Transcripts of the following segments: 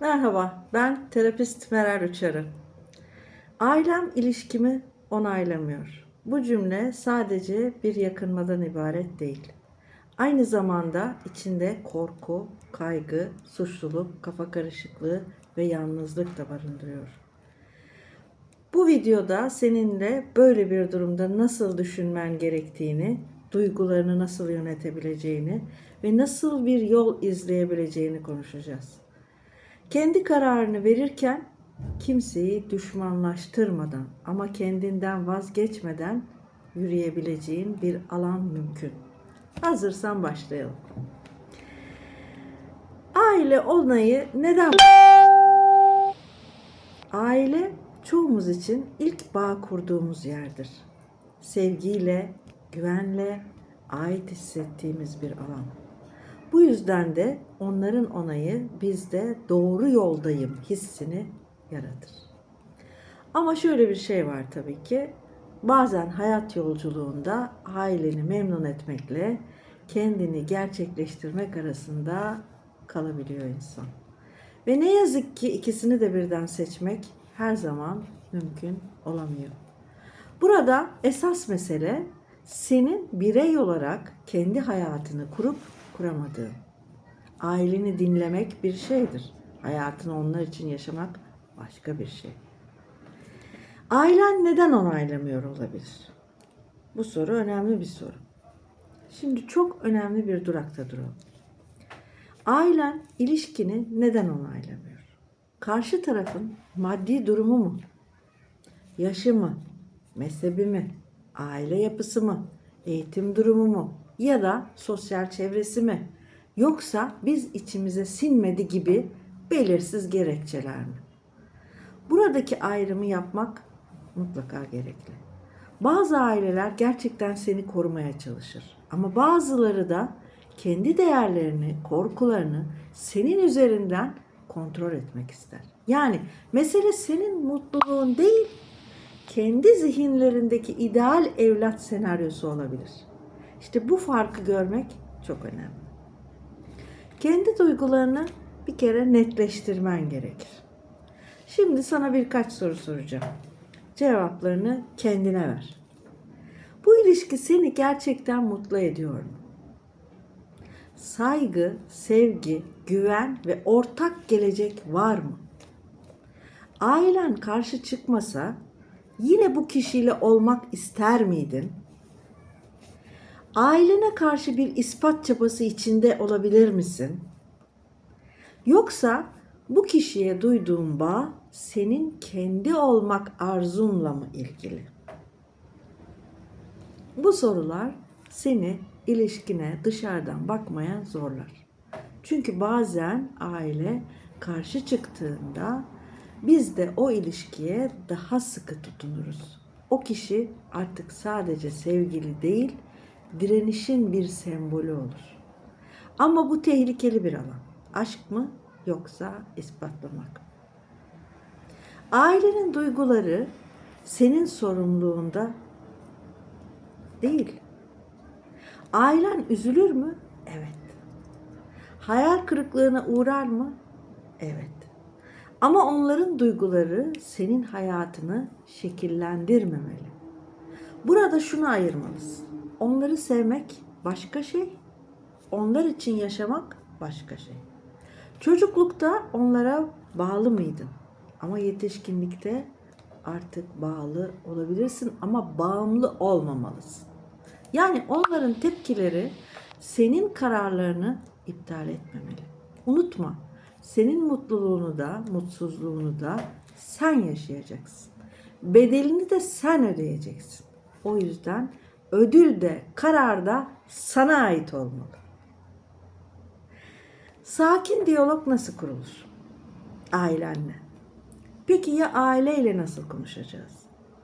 Merhaba, ben terapist Meral Uçarı. Ailem ilişkimi onaylamıyor. Bu cümle sadece bir yakınmadan ibaret değil. Aynı zamanda içinde korku, kaygı, suçluluk, kafa karışıklığı ve yalnızlık da barındırıyor. Bu videoda seninle böyle bir durumda nasıl düşünmen gerektiğini, duygularını nasıl yönetebileceğini ve nasıl bir yol izleyebileceğini konuşacağız. Kendi kararını verirken kimseyi düşmanlaştırmadan ama kendinden vazgeçmeden yürüyebileceğin bir alan mümkün. Hazırsan başlayalım. Aile onayı neden? Aile çoğumuz için ilk bağ kurduğumuz yerdir. Sevgiyle, güvenle ait hissettiğimiz bir alan. Bu yüzden de onların onayı bizde doğru yoldayım hissini yaratır. Ama şöyle bir şey var tabii ki. Bazen hayat yolculuğunda aileni memnun etmekle kendini gerçekleştirmek arasında kalabiliyor insan. Ve ne yazık ki ikisini de birden seçmek her zaman mümkün olamıyor. Burada esas mesele senin birey olarak kendi hayatını kurup kuramadığın. Aileni dinlemek bir şeydir. Hayatını onlar için yaşamak başka bir şey. Ailen neden onaylamıyor olabilir? Bu soru önemli bir soru. Şimdi çok önemli bir durakta duralım. Ailen ilişkini neden onaylamıyor? Karşı tarafın maddi durumu mu? Yaşı mı? Mezhebi mi? Aile yapısı mı? Eğitim durumu mu? Ya da sosyal çevresi mi? Yoksa biz içimize sinmedi gibi belirsiz gerekçeler mi? Buradaki ayrımı yapmak mutlaka gerekli. Bazı aileler gerçekten seni korumaya çalışır. Ama bazıları da kendi değerlerini, korkularını senin üzerinden kontrol etmek ister. Yani mesele senin mutluluğun değil, kendi zihinlerindeki ideal evlat senaryosu olabilir. İşte bu farkı görmek çok önemli. Kendi duygularını bir kere netleştirmen gerekir. Şimdi sana birkaç soru soracağım. Cevaplarını kendine ver. Bu ilişki seni gerçekten mutlu ediyor mu? Saygı, sevgi, güven ve ortak gelecek var mı? Ailen karşı çıkmasa yine bu kişiyle olmak ister miydin? Ailene karşı bir ispat çabası içinde olabilir misin? Yoksa bu kişiye duyduğun bağ senin kendi olmak arzunla mı ilgili? Bu sorular seni ilişkine dışarıdan bakmaya zorlar. Çünkü bazen aile karşı çıktığında biz de o ilişkiye daha sıkı tutunuruz. O kişi artık sadece sevgili değil, direnişin bir sembolü olur. Ama bu tehlikeli bir alan. Aşk mı yoksa ispatlamak mı? Ailenin duyguları senin sorumluluğunda değil. Ailen üzülür mü? Evet. Hayal kırıklığına uğrar mı? Evet. Ama onların duyguları senin hayatını şekillendirmemeli. Burada şunu ayırmalısın. Onları sevmek başka şey, onlar için yaşamak başka şey. Çocuklukta onlara bağlı mıydın? Ama yetişkinlikte artık bağlı olabilirsin ama bağımlı olmamalısın. Yani onların tepkileri senin kararlarını iptal etmemeli. Unutma, senin mutluluğunu da, mutsuzluğunu da sen yaşayacaksın. Bedelini de sen ödeyeceksin. O yüzden ödül de, karar da sana ait olmalı. Sakin diyalog nasıl kurulur? Ailenle. Peki ya aileyle nasıl konuşacağız?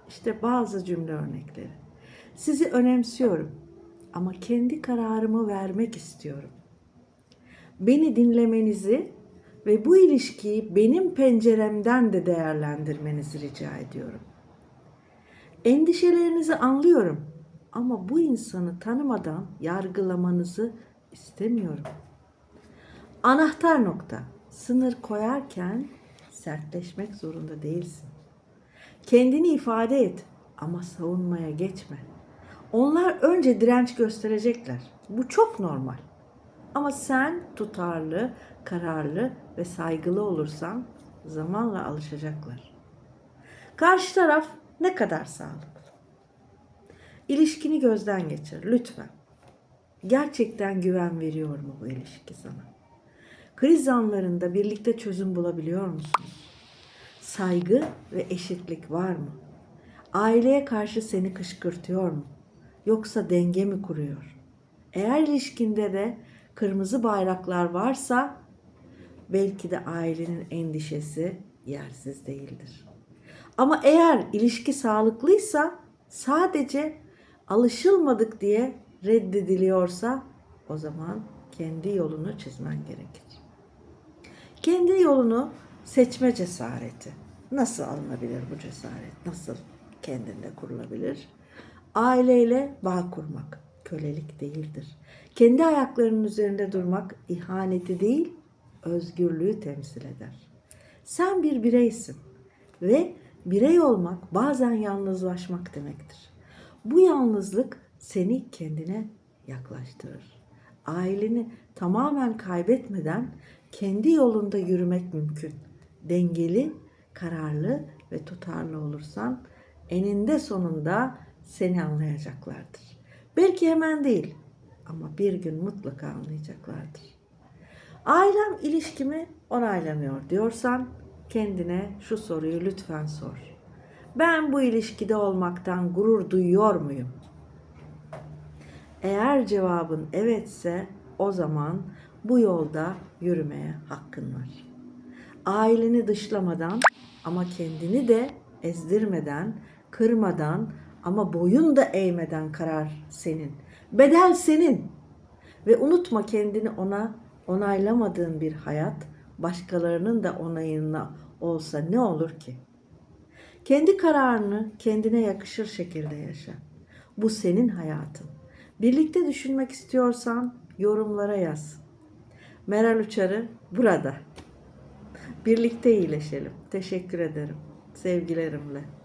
İşte bazı cümle örnekleri. Sizi önemsiyorum ama kendi kararımı vermek istiyorum. Beni dinlemenizi ve bu ilişkiyi benim penceremden de değerlendirmenizi rica ediyorum. Endişelerinizi anlıyorum ama bu insanı tanımadan yargılamanızı istemiyorum. Anahtar nokta. Sınır koyarken sertleşmek zorunda değilsin. Kendini ifade et ama savunmaya geçme. Onlar önce direnç gösterecekler. Bu çok normal. Ama sen tutarlı, kararlı ve saygılı olursan zamanla alışacaklar. Karşı taraf ne kadar sağlıklı? İlişkini gözden geçir lütfen. Gerçekten güven veriyor mu bu ilişki sana? Kriz anlarında birlikte çözüm bulabiliyor musunuz? Saygı ve eşitlik var mı? Aileye karşı seni kışkırtıyor mu? Yoksa denge mi kuruyor? Eğer ilişkinde de kırmızı bayraklar varsa belki de ailenin endişesi yersiz değildir. Ama eğer ilişki sağlıklıysa sadece alışılmadık diye reddediliyorsa o zaman kendi yolunu çizmen gerekir. Kendi yolunu seçme cesareti. Nasıl alınabilir bu cesaret? Nasıl kendinde kurulabilir? Aileyle bağ kurmak kölelik değildir. Kendi ayaklarının üzerinde durmak ihaneti değil, özgürlüğü temsil eder. Sen bir bireysin ve birey olmak bazen yalnızlaşmak demektir. Bu yalnızlık seni kendine yaklaştırır. Aileni tamamen kaybetmeden kendi yolunda yürümek mümkün. Dengeli, kararlı ve tutarlı olursan eninde sonunda seni anlayacaklardır. Belki hemen değil ama bir gün mutlaka anlayacaklardır. Ailem ilişkimi onaylamıyor diyorsan kendine şu soruyu lütfen sor. Ben bu ilişkide olmaktan gurur duyuyor muyum? Eğer cevabın evetse o zaman bu yolda yürümeye hakkın var. Aileni dışlamadan ama kendini de ezdirmeden, kırmadan ama boyun da eğmeden karar senin. Bedel senin. Ve unutma kendini ona onaylamadığın bir hayat başkalarının da onayına olsa ne olur ki? Kendi kararını kendine yakışır şekilde yaşa. Bu senin hayatın. Birlikte düşünmek istiyorsan yorumlara yaz. Meral Uçarı burada. Birlikte iyileşelim. Teşekkür ederim. Sevgilerimle.